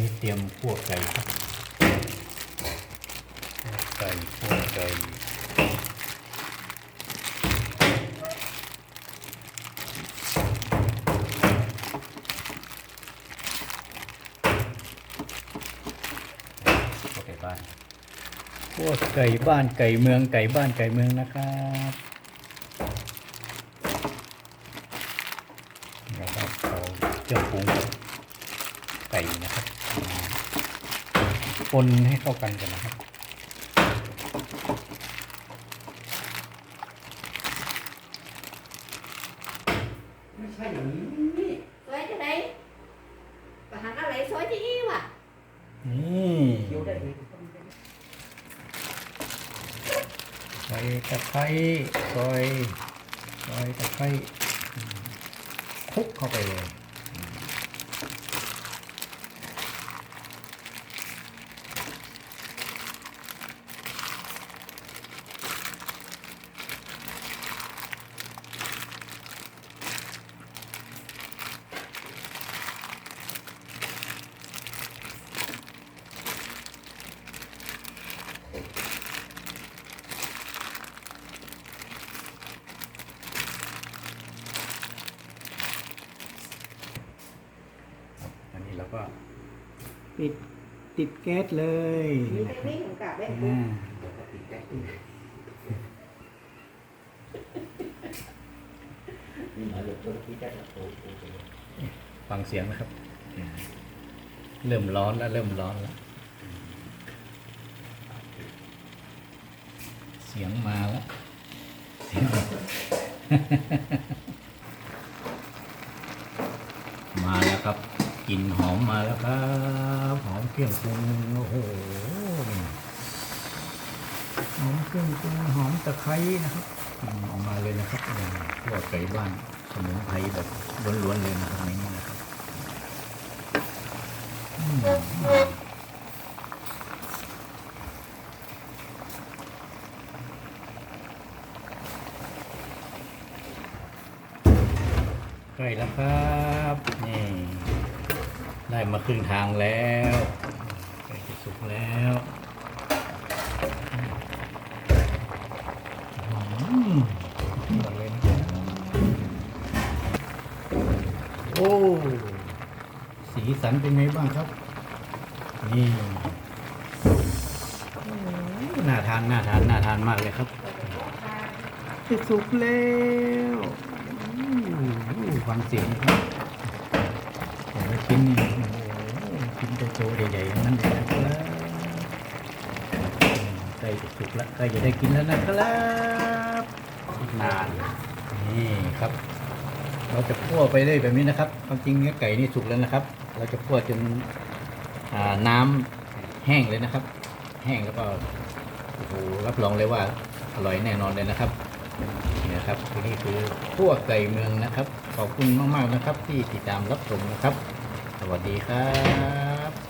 นี้เตรียมพวกไก่ครับไก่พวกไก่พวกไก่บ้านพวกไก่บ้านไก่เมืองไก่บ้านไก่เมืองนะครับแล้วก็เอาเครื่องปรุงไก่นะครับ คนให้เข้ากันกันนะครับ ไม่ใช่อย่างนี้สวยจะได้ประหารอะไรสวยที่อีว่ะนี่เคี้ยวได้เลยใส่ตะไคร้ซอยซอยตะไคร้อืมคลุกเข้าไปเลย ก็ปิดติดแก๊สเลยมีเทคนิคของกับแบบอ่าปกติแก๊สนี่หมายถึงตัวที่แก๊สโอ้โหฟังเสียงนะครับ เริ่มร้อนแล้ว เริ่มร้อนแล้ว เสียงมาแล้วเสียงมาแล้วครับ กลิ่นหอมมาแล้วครับหอมเครื่องปรุงโอ้โหหอมเครื่องปรุงหอมตะไคร้นะครับอืมออกมาเลยนะครับนี่พวกไก่บ้านสมุนไพรแบบล้วนๆเลยนะครับในนี้นะครับใกล้แล้วครับนี่ ได้มาครึ่งทางแล้วใกล้จะสุกแล้วอืมหมดเลยนะครับโอ้ สีสันเป็นไงบ้างครับ นี่โอ้น่าทานน่าทานน่าทานมากเลยครับจะสุกแล้วอู้ฟังเสียงครับแต่ละชิ้นนี้ ตใหญ่ๆทั้งนั้นเลยนะครับใกล้จะสุกแล้วใกล้จะได้กินแล้วนะครับอีกนานนี่ครับ เราจะคั่วไปได้แบบนี้นะครับความจริงเนื้อไก่นี่สุกแล้วนะครับ เราจะคั่วจนน้ำแห้งเลยนะครับ แห้งแล้วก็โอ้โหรับรองเลยว่าอร่อยแน่นอนเลยนะครับนี่นะครับนี่คือคั่วไก่เมืองนะครับ ขอบคุณมากๆนะครับ ที่ติดตามรับชมนะครับ สวัสดีครับ